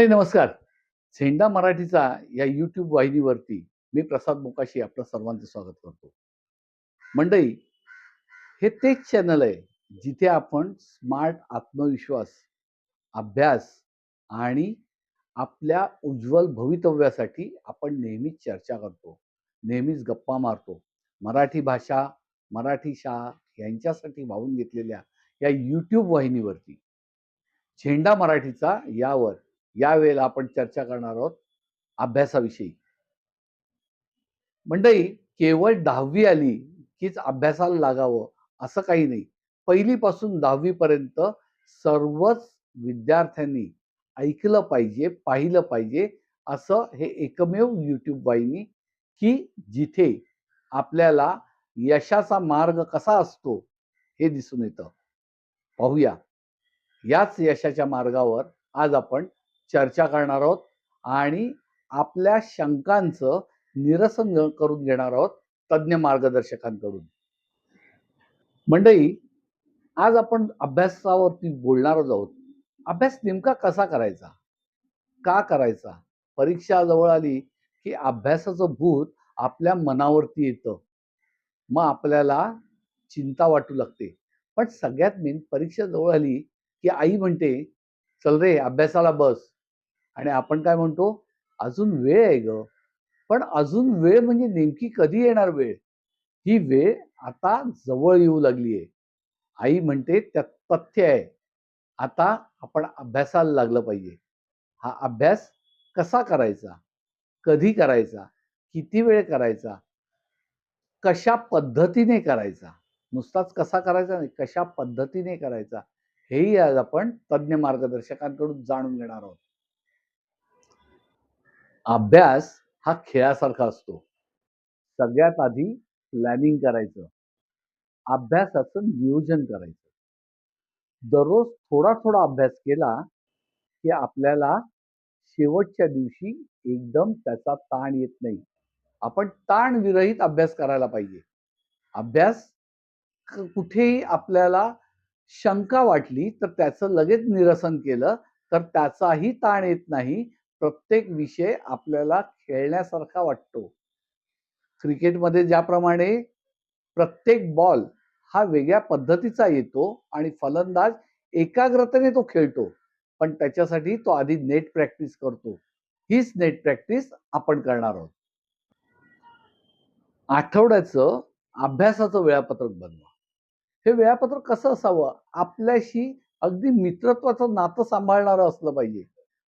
मंडळी नमस्कार. झेंडा मराठीचा या यूट्यूब वाहिनीवरती मी प्रसाद मोकाशी आपलं सर्वांचं स्वागत करतो. मंडळी हे तेच चॅनल आहे जिथे आपण स्मार्ट आत्मविश्वास अभ्यास आणि आपल्या उज्ज्वल भवितव्यासाठी आपण नेहमीच चर्चा करतो नेहमीच गप्पा मारतो. मराठी भाषा मराठी शाळा यांच्यासाठी वाहून घेतलेल्या या यूट्यूब वाहिनीवरती. झेंडा मराठीचा यावर यावेळेला आपण चर्चा करणार आहोत अभ्यासाविषयी. मंडळी केवळ दहावी आली कीच अभ्यासाला लागावं असं काही नाही. पहिलीपासून दहावीपर्यंत सर्वच विद्यार्थ्यांनी ऐकलं पाहिजे पाहिलं पाहिजे असं हे एकमेव यूट्यूब वाहिनी की जिथे आपल्याला यशाचा मार्ग कसा असतो हे दिसून येतं. पाहूया. याच यशाच्या मार्गावर आज आपण चर्चा करणार आहोत आणि आपल्या शंकांचं निरसन करून घेणार आहोत तज्ज्ञ मार्गदर्शकांकडून. मंडळी आज आपण अभ्यासावरती बोलणार आहोत. अभ्यास नेमका कसा करायचा? का करायचा? परीक्षा जवळ आली की अभ्यासाचं भूत आपल्या मनावरती येतं. मग आपल्याला चिंता वाटू लागते. पण सगळ्यात मेन परीक्षा जवळ आली की आई म्हणते चल रे अभ्यासाला बस. आणि आपण काय म्हणतो अजून वेळ आहे ग. पण अजून वेळ म्हणजे नेमकी कधी येणार वेळ? ही वेळ आता जवळ येऊ लागली आहे. आई म्हणते त्यात तथ्य आहे. आता आपण अभ्यासाला लागलं पाहिजे. हा अभ्यास कसा करायचा? कधी करायचा? किती वेळ करायचा? कशा पद्धतीने करायचा? नुसताच कसा करायचा नाही कशा पद्धतीने करायचा? हेही आज आपण तज्ज्ञ मार्गदर्शकांकडून जाणून घेणार आहोत. अभ्यास हा खेळासारखा असतो. सगळ्यात आधी प्लॅनिंग करायचं. अभ्यासाचं नियोजन करायचं. दररोज थोडा थोडा अभ्यास केला की आपल्याला शेवटच्या दिवशी एकदम त्याचा ताण येत नाही. आपण ताण विरहित अभ्यास करायला पाहिजे. अभ्यास कुठेही आपल्याला शंका वाटली तर त्याचं लगेच निरसन केलं तर त्याचाही ताण येत नाही. प्रत्येक विषय आपल्याला खेळण्यासारखा वाटतो. क्रिकेटमध्ये ज्याप्रमाणे प्रत्येक बॉल हा वेगळ्या पद्धतीचा येतो आणि फलंदाज एकाग्रतेने तो खेळतो पण त्याच्यासाठी तो आधी नेट प्रॅक्टिस करतो. हीच नेट प्रॅक्टिस आपण करणार आहोत. आठवड्याचं अभ्यासाचं वेळापत्रक बनवा. हे वेळापत्रक कसं असावं? आपल्याशी अगदी मित्रत्वाचं नातं सांभाळणारं असलं पाहिजे.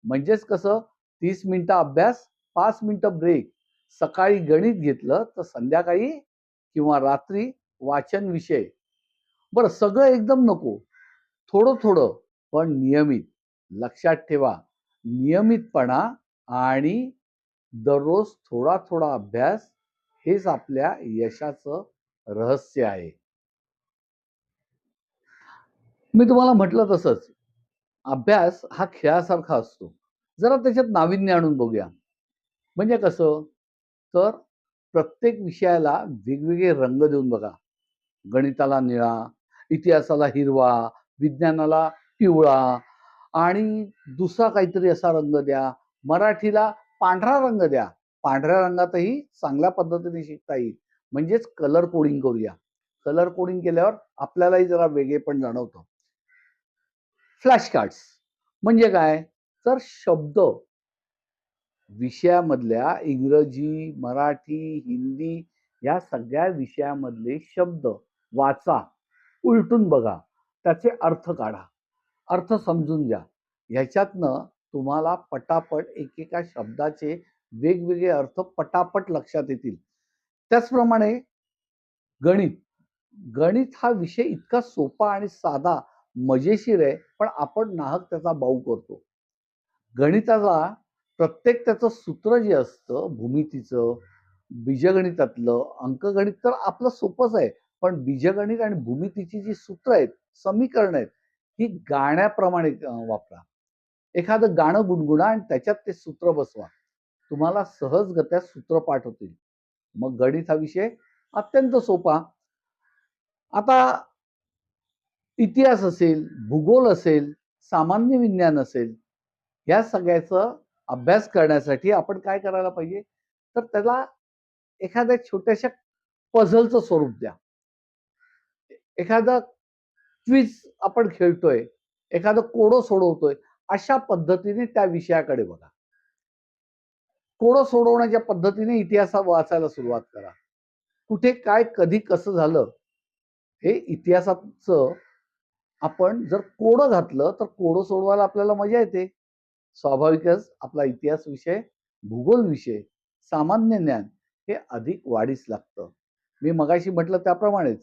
म्हणजेच कसं? तीस मिनिटं अभ्यास पाच मिनिटं ब्रेक सकाळी गणित घेतलं तर संध्याकाळी किंवा रात्री वाचन विषय. बरं सगळं एकदम नको. थोडं थोडं पण नियमित. लक्षात ठेवा. नियमितपणा आणि दररोज थोडा थोडा अभ्यास हेच आपल्या यशाचं रहस्य आहे. मी तुम्हाला म्हटलं तसंच. अभ्यास हा खेळासारखा असतो. जरा त्याच्यात नाविन्य आणून बघूया. म्हणजे कसं? तर प्रत्येक विषयाला वेगवेगळे रंग देऊन बघा. गणिताला निळा इतिहासाला हिरवा विज्ञानाला पिवळा आणि दुसरा काहीतरी असा रंग द्या. मराठीला पांढरा रंग द्या. पांढऱ्या रंगातही चांगल्या पद्धतीने शिकता येईल. म्हणजेच कलर कोडिंग करूया. कलर कोडिंग केल्यावर आपल्यालाही जरा वेगळेपण जाणवतं. फ्लॅश कार्ड्स म्हणजे काय? तर शब्द विषयामधल्या इंग्रजी मराठी हिंदी या सगळ्या विषयामधले शब्द वाचा उलटून बघा त्याचे अर्थ काढा अर्थ समजून घ्या. ह्याच्यातनं तुम्हाला पटापट एकेका शब्दाचे वेगवेगळे अर्थ पटापट लक्षात येतील. त्याचप्रमाणे गणित. गणित हा विषय इतका सोपा आणि साधा मजेशीर आहे पण आपण नाहक त्याचा बाऊ करतो. गणिताचा प्रत्येक त्याचं सूत्र जे असतं भूमितीचं बीजगणितातलं अंकगणित तर आपलं सोपंच आहे. पण बीजगणित आणि भूमितीची जी सूत्र आहेत समीकरण आहेत ही गाण्याप्रमाणे वापरा. एखादं गाणं गुणगुणा आणि त्याच्यात ते सूत्र बसवा. तुम्हाला सहजगत्या सूत्रपाठ होतील मग गणित हा विषय अत्यंत सोपा. आता इतिहास असेल भूगोल असेल सामान्य विज्ञान असेल या सगळ्याचं अभ्यास करण्यासाठी आपण काय करायला पाहिजे? तर त्याला एखाद्या छोट्याशा पझलचं स्वरूप द्या. एखादा क्विज आपण खेळतोय एखादं कोडं सोडवतोय अशा पद्धतीने त्या विषयाकडे बघा. कोडं सोडवण्याच्या पद्धतीने इतिहासा वाचायला सुरुवात करा. कुठे काय कधी कसं झालं हे इतिहासाचं आपण जर कोडं घातलं तर कोडं सोडवायला आपल्याला मजा येते. स्वाभाविकच आपला इतिहास विषय भूगोल विषय सामान्य ज्ञान हे अधिक वाढीस लागतं. मी मगाशी म्हटलं त्याप्रमाणेच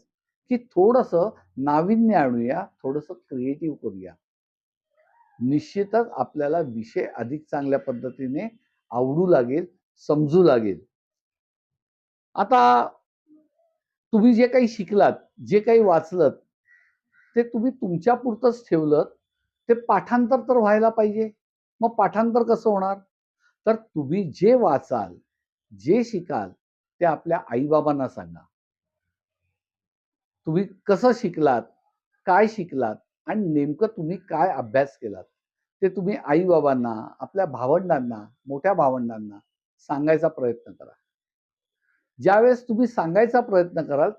की थोडस नाविन्य आणूया थोडस क्रिएटिव्ह करूया. निश्चितच आपल्याला विषय अधिक चांगल्या पद्धतीने आवडू लागेल समजू लागेल. आता तुम्ही जे काही शिकलात जे काही वाचलत ते तुम्ही तुमच्या पुरतंच ठेवलं ते पाठांतर तर व्हायला पाहिजे. मग पाठांतर कसं होणार? तर तुम्ही जे वाचाल जे शिकाल ते आपल्या आईबाबांना सांगा. तुम्ही कसं शिकलात काय शिकलात आणि नेमकं तुम्ही काय अभ्यास केलात ते तुम्ही आई बाबांना आपल्या भावंडांना मोठ्या भावंडांना सांगायचा प्रयत्न करा. ज्यावेळेस तुम्ही सांगायचा प्रयत्न कराल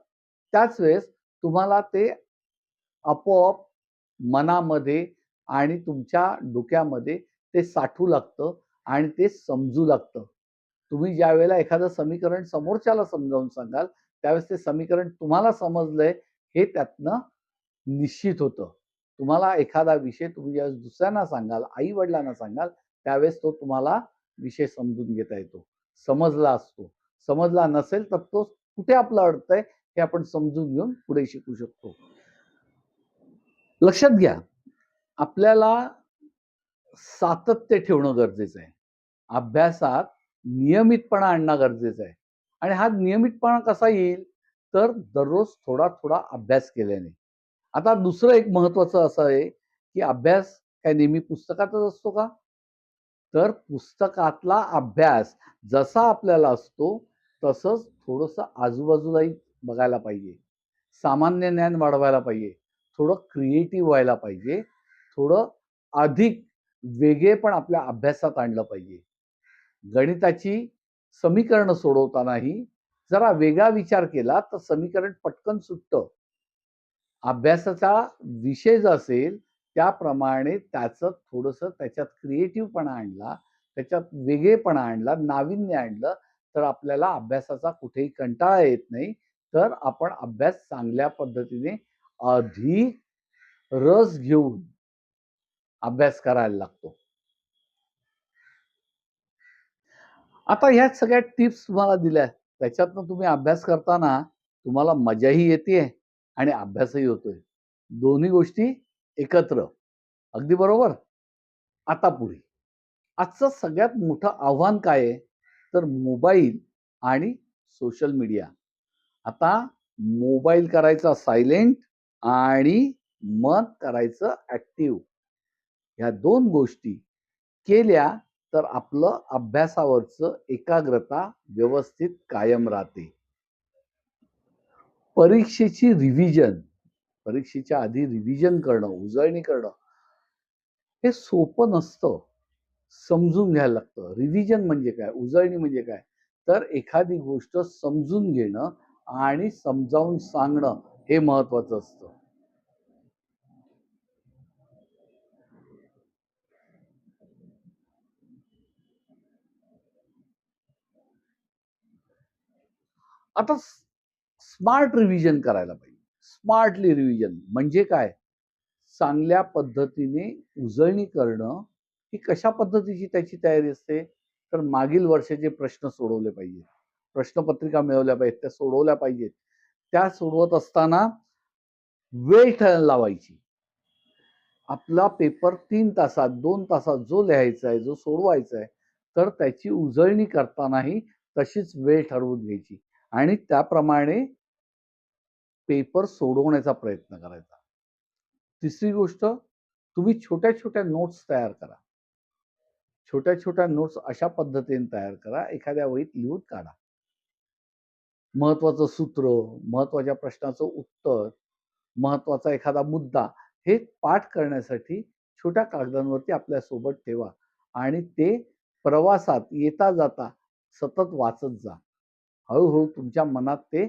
त्याच वेळेस तुम्हाला ते आपोआप मनामध्ये आणि तुमच्या डोक्यामध्ये ते साठू लागतं आणि ते समजू लागतं. तुम्ही ज्या वेळेला एखादं समीकरण समोरच्याला समजावून सांगाल त्यावेळेस ते समीकरण तुम्हाला समजलंय हे त्यातनं निश्चित होतं. तुम्हाला एखादा विषय तुम्ही ज्यावेळेस दुसऱ्यांना सांगाल आई वडिलांना सांगाल त्यावेळेस तो तुम्हाला विषय समजून घेता येतो. समजला असतो. समजला नसेल तर तो कुठे आपलं अडतंय हे आपण समजून घेऊन पुढे शिकू शकतो. लक्षात घ्या. आपल्याला सातत्य ठेवणं गरजेचं आहे. अभ्यासात नियमितपणा आणणं गरजेचं आहे. आणि हा नियमितपणा कसा येईल? तर दररोज थोडा थोडा अभ्यास केल्याने. आता दुसरं एक महत्वाचं असं आहे की अभ्यास काय नेहमी पुस्तकातच असतो का? तर पुस्तकातला अभ्यास जसा आपल्याला असतो तसंच थोडंसं आजूबाजूलाही बघायला पाहिजे. सामान्य ज्ञान वाढवायला पाहिजे. थोडं क्रिएटिव्ह व्हायला पाहिजे. थोडं अधिक वेगळेपण आपल्या अभ्यासात आणलं पाहिजे. गणिताची समीकरणं सोडवतानाही जरा वेगळा विचार केला तर समीकरण पटकन सुटतं. अभ्यासाचा विषय जो असेल त्याप्रमाणे त्याचं थोडंसं त्याच्यात क्रिएटिव्हपणा आणला त्याच्यात वेगळेपणा आणला नाविन्य आणलं तर आपल्याला अभ्यासाचा कुठेही कंटाळा येत नाही. तर आपण अभ्यास चांगल्या पद्धतीने अधिक रस घेऊन अभ्यास करायला लागतो. आता ह्या सगळ्या टिप्स तुम्हाला दिल्या त्याच्यातनं तुम्ही अभ्यास करताना तुम्हाला मजाही येते आणि अभ्यासही होतोय. दोन्ही गोष्टी एकत्र. अगदी बरोबर? आता पुढे. आजचं सगळ्यात मोठं आव्हान काय आहे? तर मोबाईल आणि सोशल मीडिया. आता मोबाईल करायचा सायलेंट आणि मन करायचं ऍक्टिव्ह ह्या दोन गोष्टी केल्या तर आपलं अभ्यासावरचं एकाग्रता व्यवस्थित कायम राहते. परीक्षेची रिव्हिजन परीक्षेच्या आधी रिव्हिजन करणं उजळणी करणं हे सोपं नसतं. समजून घ्यायला लागतं. रिव्हिजन म्हणजे काय? उजळणी म्हणजे काय? तर एखादी गोष्ट समजून घेणं आणि समजावून सांगणं हे महत्वाचं असतं. आता स्मार्ट रिव्हिजन करायला पाहिजे. स्मार्टली रिव्हिजन म्हणजे काय? चांगल्या पद्धतीने उजळणी करणं ही कशा पद्धतीची त्याची तयारी असते? तर मागील वर्षाचे प्रश्न सोडवले पाहिजेत. प्रश्नपत्रिका मिळवल्या पाहिजेत त्या सोडवल्या पाहिजेत. त्या सोडवत असताना वेळ ठरायला लावायची. आपला पेपर तीन तासात दोन तासात जो लिहायचा आहे जो सोडवायचा आहे तर त्याची उजळणी करतानाही तशीच वेळ ठरवून घ्यायची. आणि त्याप्रमाणे पेपर सोडवण्याचा प्रयत्न करायचा. तिसरी गोष्ट तुम्ही छोट्या छोट्या नोट्स तयार करा. छोट्या छोट्या नोट्स अशा पद्धतीने तयार करा एखाद्या वहीत लिहून काढा. महत्वाचं सूत्र महत्त्वाच्या प्रश्नाचं उत्तर महत्त्वाचा एखादा मुद्दा हे पाठ करण्यासाठी छोट्या कागदांवरती आपल्यासोबत ठेवा आणि ते प्रवासात येता जाता सतत वाचत जा. हळूहळू तुमच्या मनात ते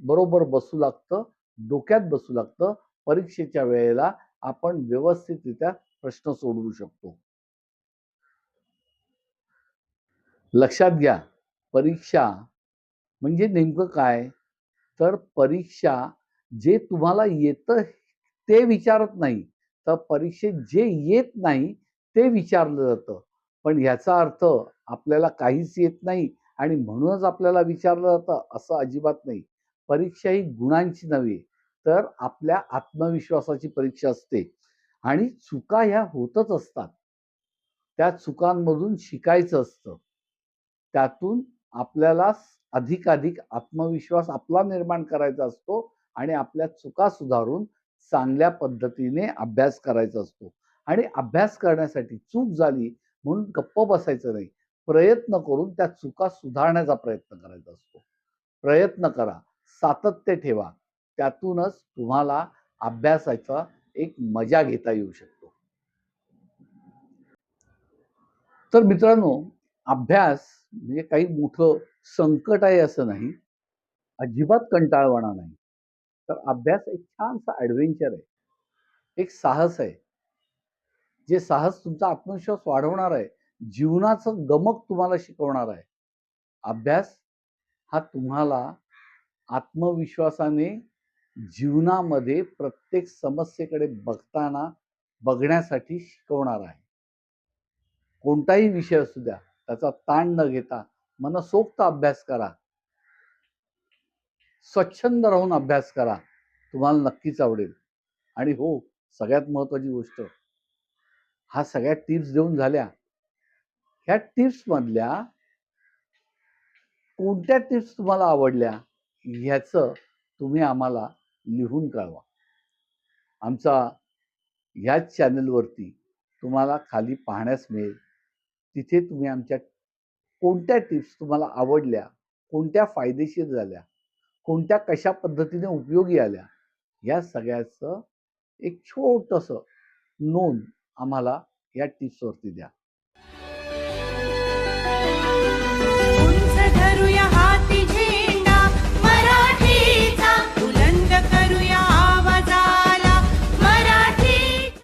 बरोबर बसू लागतं डोक्यात बसू लागतं. परीक्षेच्या वेळेला आपण व्यवस्थितरित्या प्रश्न सोडवू शकतो. लक्षात घ्या परीक्षा म्हणजे नेमकं काय? तर परीक्षा जे तुम्हाला येतं ते विचारत नाही. तर परीक्षेत जे येत नाही ते विचारलं जातं. पण ह्याचा अर्थ आपल्याला काहीच येत नाही. आणि म्हणूनच आपल्याला विचारलं जातं असं अजिबात नाही. परीक्षा ही गुणांची नव्हे तर आपल्या आत्मविश्वासाची परीक्षा असते. आणि चुका ह्या होतच असतात. त्या चुकांमधून शिकायचं असतं. त्यातून आपल्याला अधिकाधिक आत्मविश्वास आपला निर्माण करायचा असतो आणि आपल्या चुका सुधारून चांगल्या पद्धतीने अभ्यास करायचा असतो. आणि अभ्यास करण्यासाठी चूक झाली म्हणून गप्प बसायचं नाही. प्रयत्न करून त्या चुका सुधारण्याचा प्रयत्न करायचा असतो. प्रयत्न करा. सातत्य ठेवा. त्यातूनच तुम्हाला अभ्यासाचा एक मजा घेता येऊ शकतो. तर मित्रांनो अभ्यास म्हणजे काही मोठं संकट आहे असं नाही. अजिबात कंटाळवाणा नाही. तर अभ्यास एक छानसा ॲडव्हेंचर आहे. एक साहस आहे. जे साहस तुमचा आत्मविश्वास वाढवणार आहे. जीवनाचं गमक तुम्हाला शिकवणार आहे. अभ्यास हा तुम्हाला आत्मविश्वासाने जीवनामध्ये प्रत्येक समस्येकडे बघताना बघण्यासाठी शिकवणार आहे. कोणताही विषय असू द्या त्याचा ताण न घेता मनसोक्त अभ्यास करा. स्वच्छंद राहून अभ्यास करा तुम्हाला नक्कीच आवडेल. आणि हो सगळ्यात महत्वाची गोष्ट हा सगळ्या टिप्स देऊन झाल्या. ह्या टिप्स मधल्या कोणत्या टिप्स तुम्हाला आवडल्या ह्याचं तुम्ही आम्हाला लिहून कळवा. आमचा ह्याच चॅनलवरती तुम्हाला खाली पाहण्यास मिळेल. तिथे तुम्ही आमच्या कोणत्या टिप्स तुम्हाला आवडल्या कोणत्या फायदेशीर झाल्या कोणत्या कशा पद्धतीने उपयोगी आल्या या सगळ्याचं एक छोटंसं नोंद आम्हाला या टिप्सवरती द्या.